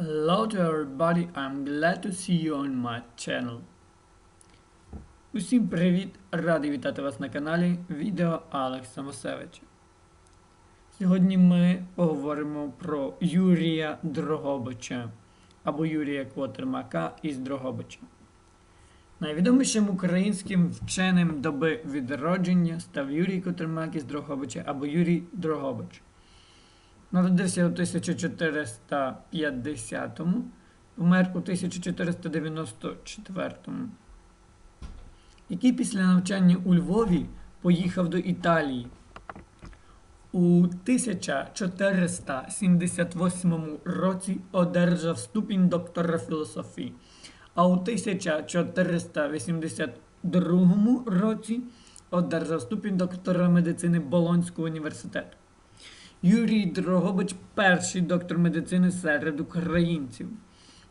Hello to everybody, I'm glad to see you on my channel. Усім привіт! Радий вітати вас на каналі Відео Алекса Мосевича. Сьогодні ми поговоримо про Юрія Дрогобича або Юрія Квотермака із Дрогобича. Найвідомішим українським вченим доби відродження став Юрій Котермак із Дрогобича або Юрій Дрогобич. Народився у 1450-му, помер у 1494-му, який після навчання у Львові поїхав до Італії. У 1478 році одержав ступінь доктора філософії, а у 1482 році одержав ступінь доктора медицини Болонського університету. Юрій Дрогобич перший доктор медицини серед українців.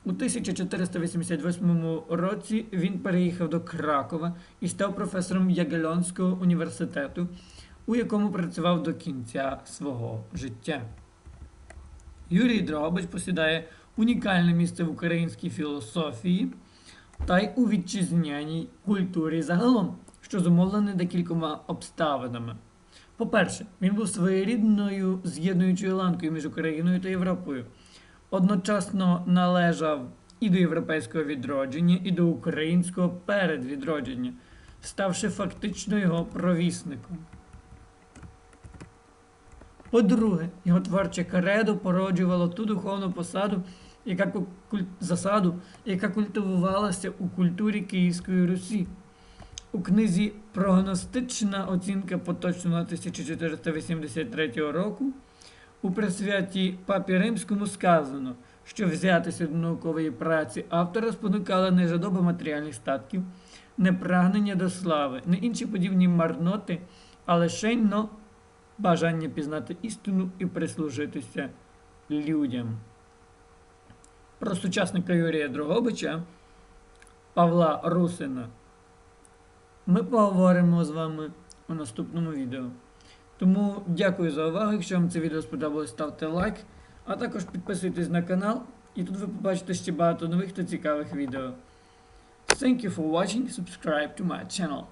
У 1488 році він переїхав до Кракова і став професором Ягельонського університету, у якому працював до кінця свого життя. Юрій Дрогобич посідає унікальне місце в українській філософії та й у вітчизняній культурі загалом, що зумовлене декількома обставинами. По-перше, він був своєрідною з'єднуючою ланкою між Україною та Європою. Одночасно належав і до європейського відродження, і до українського передвідродження, ставши фактично його провісником. По-друге, його творче каредо породжувало ту духовну посаду, яка засаду, яка культивувалася у культурі Київської Русі. У книзі Прогностична оцінка поточного 1483 року у присвяті Папі Римському сказано, що взятися до наукової праці автора спонукала не жадоба матеріальних статків, не прагнення до слави, не інші подібні марноти, а лишенно бажання пізнати істину і прислужитися людям. Про сучасника Юрія Дрогобича Павла Русина ми поговоримо з вами у наступному відео. Тому дякую за увагу. Якщо вам це відео сподобалось, ставте лайк, а також підписуйтесь на канал, і тут ви побачите ще багато нових та цікавих відео. Thank you for watching. Subscribe to my channel.